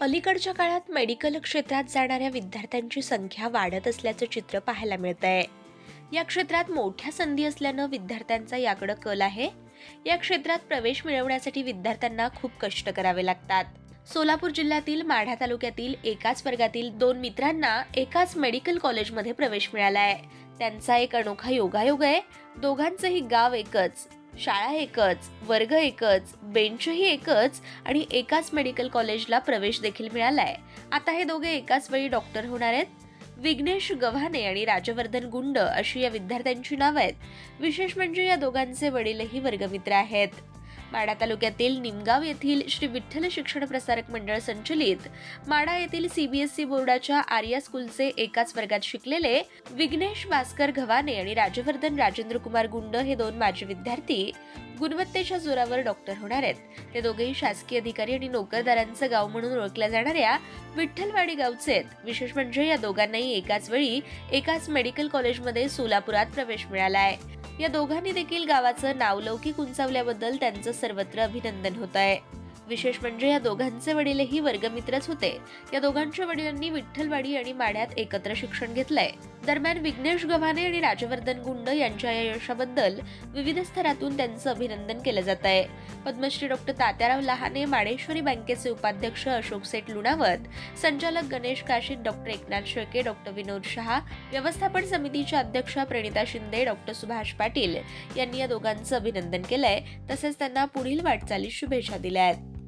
अलीकडच्या काळात मेडिकल क्षेत्रात जाणाऱ्या विद्यार्थ्यांची संख्या वाढत असल्याचं चित्र पाहायला मिळत आहे या क्षेत्रात मोठ्या संधी असल्यानं विद्यार्थ्यांचा याकडं कल आहे. या क्षेत्रात प्रवेश मिळवण्यासाठी विद्यार्थ्यांना खूप कष्ट करावे लागतात. सोलापूर जिल्ह्यातील माढा तालुक्यातील एकाच वर्गातील दोन मित्रांना एकाच मेडिकल कॉलेजमध्ये प्रवेश मिळाला आहे त्यांचा एक अनोखा योगायोग आहे. दोघांचंही गाव एकच. शाळा एकच वर्ग एकच बेंचही एकच आणि एकाच मेडिकल कॉलेजला प्रवेश देखील मिळालाय. आता हे दोघे एकाच वेळी डॉक्टर होणार आहेत? विघ्नेश गव्हाणे आणि राजवर्धन गुंड अशी या विद्यार्थ्यांची नावं आहेत. विशेष म्हणजे या दोघांचे वडीलही वर्गमित्र आहेत. माडा तालुक्यातील निमगाव येथील श्री विठ्ठल शिक्षण प्रसारक मंडळ संचलित. माडा येथील सीबीएसई बोर्डाच्या आर्या स्कूलचे एकाच वर्गात शिकलेले विघ्नेश भास्कर घवाने आणि राजवर्धन राजेंद्र कुमार गुंड हे दोन माजी विद्यार्थी गुणवत्तेच्या जोरावर डॉक्टर होणार आहेत. ते दोघेही शासकीय अधिकारी आणि नोकरदारांचं गाव म्हणून ओळखल्या जाणाऱ्या विठ्ठलवाडी गावचे आहेत. विशेष म्हणजे या दोघांनाही एकाच वेळी एकाच मेडिकल कॉलेजमध्ये सोलापुरात प्रवेश मिळाला आहे. या दोघांनी देखील गावाचं नावलौकिक उंचावल्याबद्दल त्यांचं सर्वत्र अभिनंदन होत आहे. विशेष म्हणजे या दोघांचे वडीलही वर्गमित्रच होते. या दोघांच्या वडिलांनी विठ्ठलवाडी आणि माढ्यात एकत्र शिक्षण घेतलंय. दरम्यान विघ्नेश गव्हाणे आणि राजवर्धन गुंड यांच्या या यशाबद्दल विविध स्तरातून त्यांचं अभिनंदन केलं जात आहे. पद्मश्री डॉक्टर तात्याराव लहाने माडेश्वरी बँकेचे उपाध्यक्ष अशोक सेठ लुणावत संचालक गणेश काशीद डॉक्टर एकनाथ शेळके डॉक्टर विनोद शहा व्यवस्थापन समितीच्या अध्यक्षा प्रणिता शिंदे डॉक्टर सुभाष पाटील यांनी या दोघांचं अभिनंदन केलंय. तसेच त्यांना पुढील वाटचालीस शुभेच्छा दिल्या आहेत.